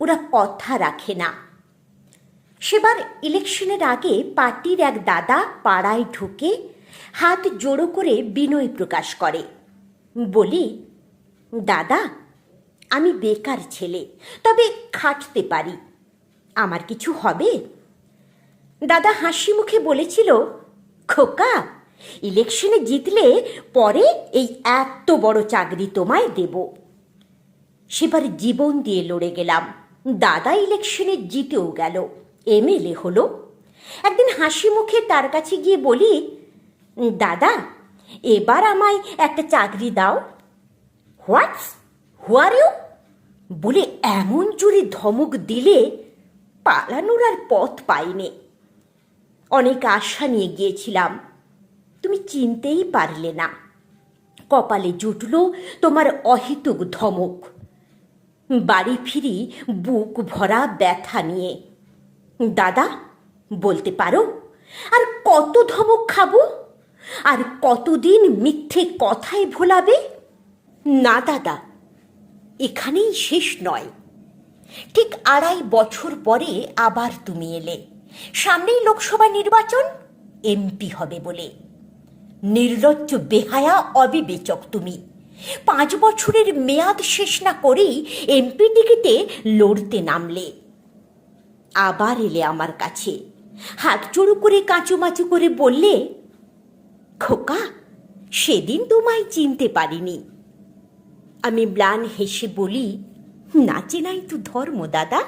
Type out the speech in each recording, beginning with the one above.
ওরা কথা রাখে না। সেবার ইলেকশনের আগে পার্টির এক দাদা পাড়ায় ঢুকে হাত জোড়ো করে বিনয় প্রকাশ করে। বলি, দাদা, আমি বেকার ছেলে, তবে খাটতে পারি। আমার কিছু হবে? দাদা হাসি মুখে বলেছিল, খোকা ইলেকশনে জিতলে পরে এই এত বড় চাকরি তোমায় দেব। সেবার জীবন দিয়ে লড়ে গেলাম। দাদা ইলেকশনে জিতেও গেল। এমএলএ হলো। একদিন হাসি মুখে তার কাছে গিয়ে বলি, দাদা, এবার আমায় একটা চাকরি দাও। হোয়াটস হোয়ার ইউ বলে এমন জোরে ধমক দিলে পালানোর আর পথ পাইনি। অনেক আশা নিয়ে গিয়েছিলাম। তুমি চিনতেই পারলে না। কপালে জুটল তোমার অহেতুক ধমক। বাড়ি ফিরি, বুক ভরা ব্যথা নিয়ে। দাদা, বলতে পারো, আর কত ধমক খাব? আর কতদিন মিথ্যে কথায় ভোলাবে? না দাদা, এখানেই শেষ নয়। ঠিক আড়াই বছর পরে আবার তুমি এলে। সামনেই লোকসভা নির্বাচন, এমপি হবে বলে। নির্লজ্জ বেহায়া অবিবেচক তুমি। পাঁচ বছরের মেয়াদ শেষ না করেই এমপি টিকিটে লড়তে নামলে। আবার এলে আমার কাছে। হাত জোড়ো করে কাঁচুমাচু করে বললে, খোকা, সেদিন তোমায় চিনতে পারিনি। আমি ম্লান হেসে বলি নাচে নাই তো ধর্ম, দাদা।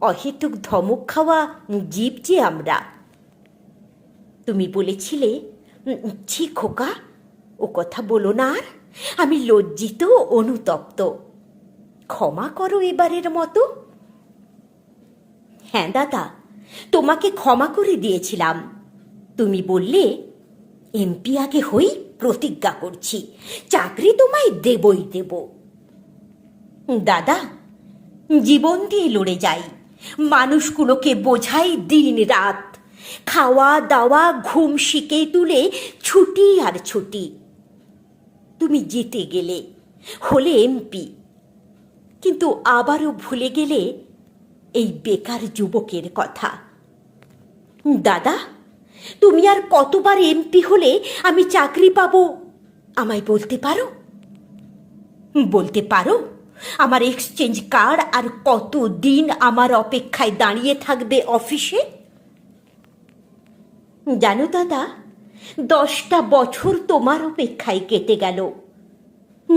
অহেতুক ধমক খাওয়া জীব যে আমরা। তুমি বলেছিলে ছি, খোকা, ও কথা বলো না আর। আমি লজ্জিত অনুতপ্ত। ক্ষমা করো এবারের মতো। হ্যাঁ দাদা, তোমাকে ক্ষমা করে দিয়েছিলাম। তুমি বললে, এমপি হই প্রতিজ্ঞা করছি, চাকরি তোমায় দেবই দেব। দাদা, জীবন দিয়ে লড়ে যাই। মানুষগুলোকে বোঝাই দিন রাত। খাওয়া দাওয়া, ঘুম শিখে তুলে ছুটি আর ছুটি। তুমি জিতে গেলে, হলে এমপি। কিন্তু আবারও ভুলে গেলে এই বেকার যুবকের কথা। দাদা, তুমি আর কতবার এমপি হলে আমি চাকরি পাবো, আমায় বলতে পারো? বলতে পারো, আমার এক্সচেঞ্জ কার্ড আর কত দিন আমার অপেক্ষায় দাঁড়িয়ে থাকবে অফিসে? জানো দাদা দশটা বছর তোমার অপেক্ষায় কেটে গেল।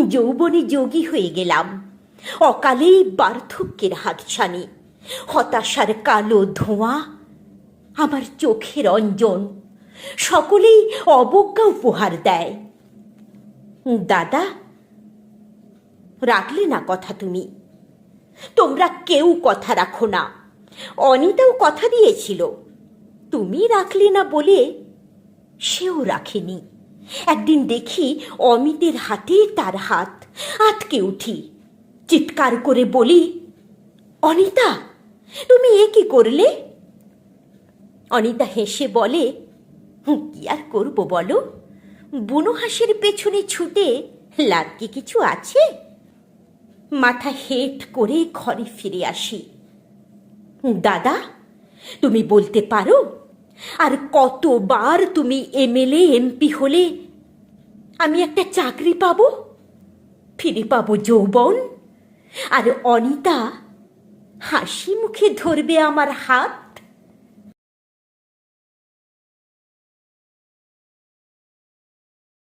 যৌবনে যোগী হয়ে গেলাম। অকালেই বার্ধক্যের হাতছানি, হতাশার কালো ধোঁয়া, আমার চোখের অঞ্জন, সকলেই অবজ্ঞা উপহার দেয়। দাদা, রাখলে না কথা তুমি। তোমরা কেউ কথা রাখো না। অনিতাও কথা দিয়েছিল। তুমি রাখলে না বলে সেও রাখেনি। একদিন দেখি অমিতের হাতে তার হাত আটকে উঠি। চিৎকার করে বলি অনিতা তুমি এ কি করলে? অনিতা হেসে বলে "হুঁ, কি আর করব বলো? বুনো হাঁসের পেছনে ছুটে লাভ কি কিছু আছে? মাথা হেট করে ঘরে ফিরে আসি। দাদা তুমি বলতে পারো আর কতবার তুমি এমএলএ, এমপি হলে আমি একটা চাকরি পাব? ফিরে পাব যৌবন? আর অনিতা হাসি মুখে ধরবে আমার হাত?